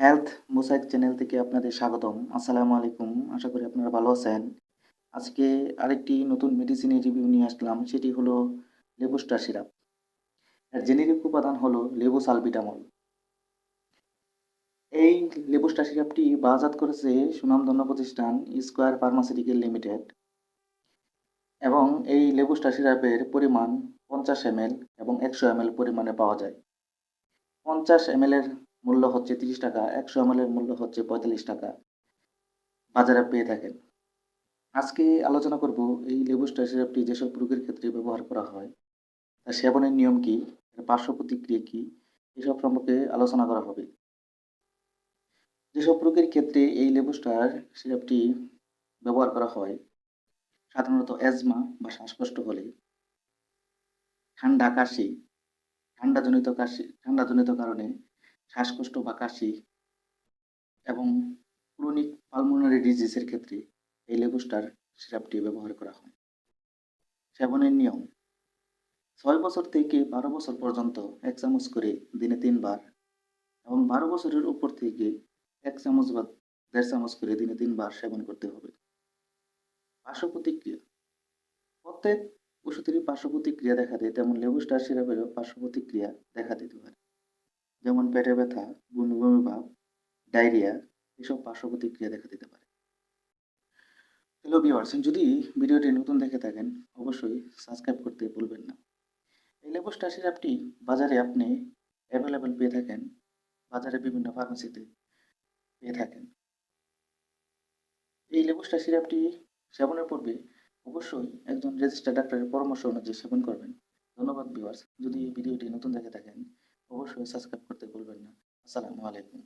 Health মোসাইক channel থেকে আপনাদের স্বাগতম। আসসালামু আলাইকুম। আশা করি আপনারা ভালো আছেন। আজকে আরেকটি নতুন মেডিসিনের রিভিউ নিয়ে আসলাম, সেটি হলো লেবুস্টার সিরাপ। এর জেনেরিক উপাদান হলো লেবু সালবিটামল এই লেবুস্টার সিরাপটি বাজাত করেছে সুনামধন্য প্রতিষ্ঠান স্কোয়ার ফার্মাসিউটিক্যাল লিমিটেড এবং এই লেবুস্টার সিরাপের পরিমাণ পঞ্চাশ এম এবং একশো এম পরিমাণে পাওয়া যায়। পঞ্চাশ এম এর মূল্য হচ্ছে তিরিশ টাকা, একশো এম এর মূল্য হচ্ছে পঁয়তাল্লিশ টাকা। বাজারে পেয়ে থাকেন। আজকে আলোচনা করব এই লেবু সিরাপটি যেসব রোগের ক্ষেত্রে ব্যবহার করা হয়, তার সেবনের নিয়ম কি পার্শ্ব প্রতিক্রিয়া কী, এসব সম্পর্কে আলোচনা করা হবে। যেসব রোগের ক্ষেত্রে এই লেবু স্টার সিরাপটি ব্যবহার করা হয়, সাধারণত অ্যাজমা বা শ্বাসকষ্ট হলে। ঠান্ডা কাশি, ঠান্ডাজনিত কাশি, ঠান্ডাজনিত কারণে শ্বাসকষ্ট বা কাশি এবং ক্রনিক পালমোনারি ডিজিজের ক্ষেত্রে এই লেবুস্টার সিরাপটি ব্যবহার করা হয়। সেবনের নিয়ম, ছয় বছর থেকে বারো বছর পর্যন্ত এক চামচ করে দিনে তিনবার এবং বারো বছরের উপর থেকে এক চামচ বা দেড় চামচ করে দিনে তিনবার সেবন করতে হবে। পার্শ্ব প্রতিক্রিয়া প্রত্যেক ওষুধেরই পার্শ্ব প্রতিক্রিয়া দেখা দেয়, তেমন লেবুস্টার সিরাপেরও পার্শ্ব প্রতিক্রিয়া দেখা দিতে পারে। যেমন পেটে ব্যথা বমি বমি ভাব, ডায়রিয়া, এসব পার্শ্ব প্রতিক্রিয়া দেখা দিতে পারে। হ্যালো ভিউয়ার্স যদি ভিডিওটি নতুন দেখে থাকেন, অবশ্যই সাবস্ক্রাইব করতে ভুলবেন না। এই লেবুস্টার সিরাপটি বাজারে আপনি অ্যাভেলেবেল পেয়ে থাকেন, বাজারে বিভিন্ন ফার্মেসিতে পেয়ে থাকেন। এই লেবুস্টার সিরাপটি সেবনের পূর্বে অবশ্যই একজন রেজিস্টার ডাক্তারের পরামর্শ অনুযায়ী সেবন করবেন। ধন্যবাদ ভিউয়ার্স যদি ভিডিওটি নতুন দেখে থাকেন অবশ্যই সাবস্ক্রাইব করতে ভুলবেন না। আসসালামু আলাইকুম।